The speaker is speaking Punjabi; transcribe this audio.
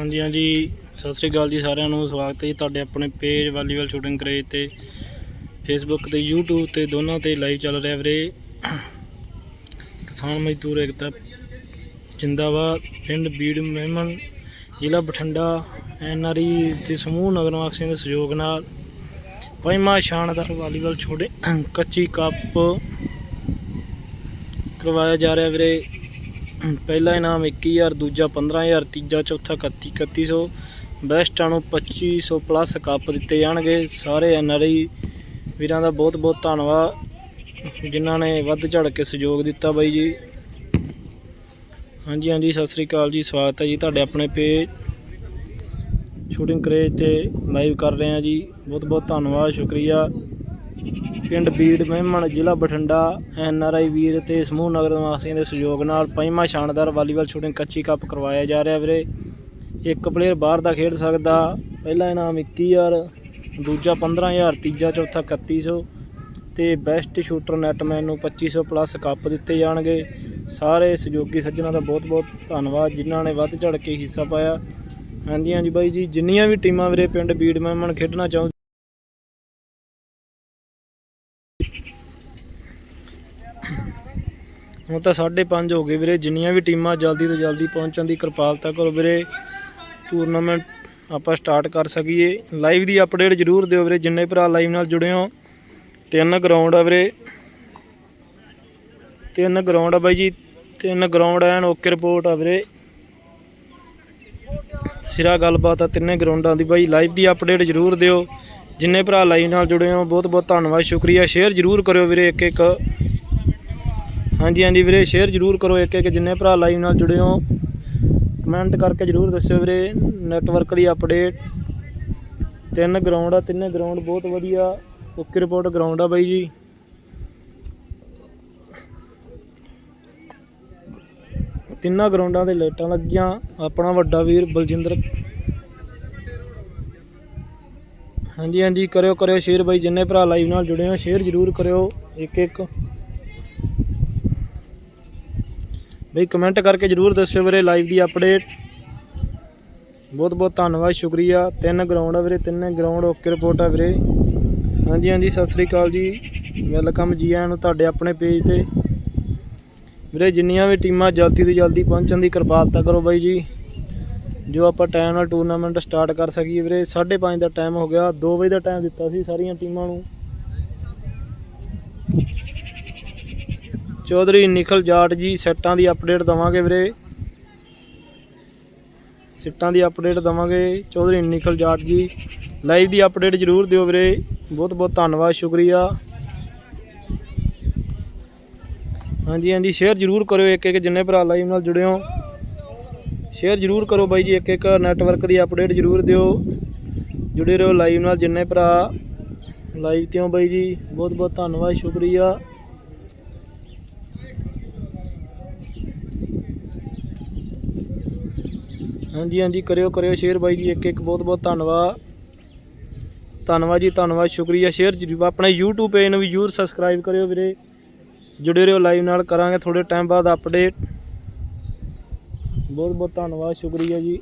ਹਾਂਜੀ ਹਾਂਜੀ। ਸਤਿ ਸ੍ਰੀ ਅਕਾਲ ਜੀ ਸਾਰਿਆਂ ਨੂੰ, ਸਵਾਗਤ ਹੈ ਜੀ ਤੁਹਾਡੇ ਆਪਣੇ ਪੇਜ ਵਾਲੀਬਾਲ ਸ਼ੂਟਿੰਗ ਕਰੇਜ ਤੇ ਫੇਸਬੁੱਕ ਤੇ, YouTube ਤੇ, ਦੋਨਾਂ ਤੇ ਲਾਈਵ ਚੱਲ ਰਿਹਾ ਵੀਰੇ। ਕਿਸਾਨ ਮਜ਼ਦੂਰ ਏਕਤਾ ਜਿੰਦਾਬਾਦ, ਪਿੰਡ ਬੀੜ ਮਹਿਮਨ, ਜ਼ਿਲ੍ਹਾ ਬਠਿੰਡਾ ਐਨਆਰਈ ਤੇ ਸਮੂਹ ਨਗਰ ਨਿਵਾਸੀਆਂ ਦੇ ਸਹਿਯੋਗ ਨਾਲ ਪੰਜਵਾਂ ਸ਼ਾਨਦਾਰ ਵਾਲੀਬਾਲ ਛੋਟੇ ਕੱਚੀ ਕੱਪ ਕਰਵਾਇਆ ਜਾ ਰਿਹਾ ਵੀਰੇ। ਪਹਿਲਾ ਇਨਾਮ 21000 ਦੂਜਾ 15000 ਤੀਜਾ, ਚੌਥਾ 31 3100 ਬੈਸਟਾਂ ਨੂੰ 2500 ਪਲੱਸ ਕੱਪ ਦਿੱਤੇ ਜਾਣਗੇ। ਸਾਰੇ ਐਨਆਰਆਈ ਵੀਰਾਂ ਦਾ ਬਹੁਤ ਬਹੁਤ ਧੰਨਵਾਦ। ਜਿਨ੍ਹਾਂ ਨੇ ਵੱਧ ਚੜ ਕੇ ਸਹਿਯੋਗ ਦਿੱਤਾ ਬਾਈ ਜੀ। ਹਾਂਜੀ ਹਾਂਜੀ, ਸਤਿ ਸ੍ਰੀ ਅਕਾਲ ਜੀ। ਸਵਾਗਤ ਹੈ ਜੀ ਤੁਹਾਡੇ ਆਪਣੇ ਪੇਜ ਸ਼ੂਟਿੰਗ ਕਰੇਜ ਤੇ ਲਾਈਵ ਕਰ ਰਹੇ ਹਾਂ ਜੀ। ਬਹੁਤ ਬਹੁਤ ਧੰਨਵਾਦ, ਸ਼ੁਕਰੀਆ। ਪਿੰਡ ਬੀੜ ਮਹਿਮਣ, ਜ਼ਿਲ੍ਹਾ ਬਠਿੰਡਾ, ਐਨ ਆਰ ਆਈ ਵੀਰ ਤੇ ਸਮੂਹ ਨਗਰ ਨਿਵਾਸੀਆਂ ਦੇ ਸਹਿਯੋਗ ਨਾਲ ਪੰਜਵਾਂ ਸ਼ਾਨਦਾਰ ਵਾਲੀਬਾਲ ਸ਼ੂਟਿੰਗ ਕੱਚੀ ਕੱਪ ਕਰਵਾਇਆ ਜਾ ਰਿਹਾ ਵੀਰੇ। ਇੱਕ ਪਲੇਅਰ ਬਾਹਰ ਦਾ ਖੇਡ ਸਕਦਾ, ਪਹਿਲਾ ਇਨਾਮ 21000 ਦੂਜਾ 15000 ਤੀਜਾ ਚੌਥਾ 3100 ਤੇ ਬੈਸਟ ਸ਼ੂਟਰ ਨੈਟਮੈਨ ਨੂੰ 2500 ਪਲੱਸ ਕੱਪ ਦਿੱਤੇ ਜਾਣਗੇ। ਸਾਰੇ ਸਹਿਯੋਗੀ ਸੱਜਣਾ ਦਾ ਬਹੁਤ ਬਹੁਤ ਧੰਨਵਾਦ, ਜਿਨ੍ਹਾਂ ਨੇ ਵੱਧ ਚੜ ਕੇ ਹਿੱਸਾ ਪਾਇਆ। ਹਾਂਜੀ ਹਾਂਜੀ ਬਾਈ ਜੀ, ਜਿੰਨੀਆਂ ਵੀ ਟੀਮਾਂ ਵੀਰੇ ਪਿੰਡ ਬੀੜ ਮਹਿਮਣ ਖੇਡਣਾ ਚਾਹੁੰਦੇ ਹੁਣ ਤਾਂ 5:30 ਹੋ ਗਏ ਵੀਰੇ, ਜਿੰਨੀਆਂ ਵੀ ਟੀਮਾਂ ਜਲਦੀ ਤੋਂ ਜਲਦੀ ਪਹੁੰਚਣ ਦੀ ਕਿਰਪਾਲਤਾ ਕਰੋ ਵੀਰੇ। ਟੂਰਨਾਮੈਂਟ ਆਪਾਂ ਸਟਾਰਟ ਕਰ ਸਕੀਏ। ਲਾਈਵ ਦੀ ਅਪਡੇਟ ਜ਼ਰੂਰ ਦਿਓ ਵੀਰੇ, ਜਿੰਨੇ ਭਰਾ ਲਾਈਵ ਨਾਲ ਜੁੜੇ ਹੋ। ਤਿੰਨ ਗਰਾਊਂਡ ਆ ਵੀਰੇ। ਤਿੰਨ ਗਰਾਊਂਡ ਆ ਬਾਈ ਜੀ, ਤਿੰਨ ਗਰਾਊਂਡ ਐਨ ਓਕੇ ਰਿਪੋਰਟ ਆ ਵੀਰੇ। ਸਿਰਾ ਗੱਲਬਾਤ ਆ ਤਿੰਨੇ ਗਰਾਊਂਡਾਂ ਦੀ ਬਾਈ। ਲਾਈਵ ਦੀ ਅਪਡੇਟ ਜ਼ਰੂਰ ਦਿਓ। ਜਿੰਨੇ ਭਰਾ ਲਾਈਵ ਨਾਲ ਜੁੜੇ ਹੋ ਬਹੁਤ ਬਹੁਤ ਧੰਨਵਾਦ, ਸ਼ੁਕਰੀਆ। ਸ਼ੇਅਰ ਜ਼ਰੂਰ ਕਰਿਓ ਵੀਰੇ ਇੱਕ ਇੱਕ ਹਾਂਜੀ ਹਾਂਜੀ ਵੀਰੇ ਸ਼ੇਅਰ ਜ਼ਰੂਰ ਕਰੋ ਇੱਕ ਇੱਕ ਜਿੰਨੇ ਭਰਾ ਲਾਈਵ ਨਾਲ ਜੁੜੇ ਹੋ। ਕਮੈਂਟ ਕਰਕੇ ਜ਼ਰੂਰ ਦੱਸਿਓ ਵੀਰੇ ਨੈਟਵਰਕ ਦੀ ਅਪਡੇਟ ਤਿੰਨ ਗਰਾਊਂਡ ਆ, ਤਿੰਨੇ ਗਰਾਊਂਡ ਬਹੁਤ ਵਧੀਆ। ਓਕੇ ਰਿਪੋਰਟ ਗਰਾਊਂਡ ਆ ਬਾਈ ਜੀ। ਤਿੰਨਾਂ ਗਰਾਊਂਡਾਂ ਦੇ ਲਾਈਟਾਂ ਲੱਗੀਆਂ, ਆਪਣਾ ਵੱਡਾ ਵੀਰ ਬਲਜਿੰਦਰ। ਹਾਂਜੀ ਹਾਂਜੀ, ਕਰਿਓ ਕਰਿਓ ਸ਼ੇਅਰ ਬਾਈ, ਜਿੰਨੇ ਭਰਾ ਲਾਈਵ ਨਾਲ ਜੁੜੇ ਹੋ ਸ਼ੇਅਰ ਜ਼ਰੂਰ ਕਰਿਓ, ਇੱਕ ਇੱਕ। ਬਈ ਕਮੈਂਟ ਕਰਕੇ ਜਰੂਰ ਦੱਸਿਓ ਵੀਰੇ ਲਾਈਵ ਦੀ ਅਪਡੇਟ ਬਹੁਤ ਬਹੁਤ ਧੰਨਵਾਦ, ਸ਼ੁਕਰੀਆ। ਤਿੰਨ ਗਰਾਊਂਡ ਆ ਵੀਰੇ, ਤਿੰਨੇ ਗਰਾਊਂਡ ਓਕੇ ਰਿਪੋਰਟ ਆ ਵੀਰੇ। ਹਾਂਜੀ ਹਾਂਜੀ, ਸਤਿ ਸ੍ਰੀ ਅਕਾਲ ਜੀ। ਵੈਲਕਮ ਜੀ ਆਇਆਂ ਨੂੰ ਤੁਹਾਡੇ ਆਪਣੇ ਪੇਜ ਤੇ। ਵੀਰੇ, ਜਿੰਨੀਆਂ ਵੀ ਟੀਮਾਂ ਜਲਦੀ ਤੋਂ ਜਲਦੀ ਪਹੁੰਚਣ ਦੀ ਕਿਰਪਾਲਤਾ ਕਰੋ ਬਾਈ ਜੀ। ਜੋ ਆਪਾਂ ਟਾਈਮ ਨਾਲ ਟੂਰਨਾਮੈਂਟ ਸਟਾਰਟ ਕਰ ਸਕੀਏ ਵੀਰੇ 5:30 ਦਾ ਟਾਈਮ ਹੋ ਗਿਆ। 2 ਵਜੇ ਦਾ ਟਾਈਮ ਦਿੱਤਾ ਸੀ ਸਾਰੀਆਂ ਟੀਮਾਂ ਨੂੰ। ਚੌਧਰੀ ਨਿਖਲ ਜਾਟ ਜੀ, ਸੈੱਟਾਂ ਦੀ ਅਪਡੇਟ ਦਵਾਂਗੇ ਵੀਰੇ। ਸਿੱਟਾਂ ਦੀ ਅਪਡੇਟ ਦਵਾਂਗੇ। ਚੌਧਰੀ ਨਿਖਲ ਜਾਟ ਜੀ ਲਾਈਵ ਦੀ ਅਪਡੇਟ ਜ਼ਰੂਰ ਦਿਓ ਵੀਰੇ। ਬਹੁਤ ਬਹੁਤ ਧੰਨਵਾਦ, ਸ਼ੁਕਰੀਆ। ਹਾਂਜੀ ਹਾਂਜੀ ਸ਼ੇਅਰ ਜ਼ਰੂਰ ਕਰਿਓ ਇੱਕ ਇੱਕ, ਜਿੰਨੇ ਭਰਾ ਲਾਈਵ ਨਾਲ ਜੁੜੇ ਹੋ। ਸ਼ੇਅਰ ਜ਼ਰੂਰ ਕਰੋ ਬਾਈ ਜੀ, ਇੱਕ ਇੱਕ ਨੈਟਵਰਕ ਦੀ ਅਪਡੇਟ ਜ਼ਰੂਰ ਦਿਓ। ਜੁੜੇ ਰਹੋ ਲਾਈਵ ਨਾਲ, ਜਿੰਨੇ ਭਰਾ ਲਾਈਵ ਤੇ ਹੋ ਬਾਈ ਜੀ, ਬਹੁਤ ਬਹੁਤ ਧੰਨਵਾਦ, ਸ਼ੁਕਰੀਆ। ਹਾਂਜੀ ਹਾਂਜੀ, ਕਰਿਓ ਕਰਿਓ ਸ਼ੇਅਰ ਬਾਈ ਜੀ, ਇੱਕ ਇੱਕ ਬਹੁਤ ਬਹੁਤ ਧੰਨਵਾਦ। ਧੰਨਵਾਦ ਜੀ, ਧੰਨਵਾਦ, ਸ਼ੁਕਰੀਆ ਸ਼ੇਅਰ ਜ਼ਰੂਰ ਆਪਣੇ YouTube ਪੇਜ ਨੂੰ ਵੀ ਜ਼ਰੂਰ ਸਬਸਕ੍ਰਾਈਬ ਕਰਿਓ ਵੀਰੇ। ਜੁੜੇ ਰਹੋ ਲਾਈਵ ਨਾਲ, ਕਰਾਂਗੇ ਥੋੜੇ ਟਾਈਮ ਬਾਅਦ ਅਪਡੇਟ ਬਹੁਤ ਬਹੁਤ ਧੰਨਵਾਦ, ਸ਼ੁਕਰੀਆ ਜੀ।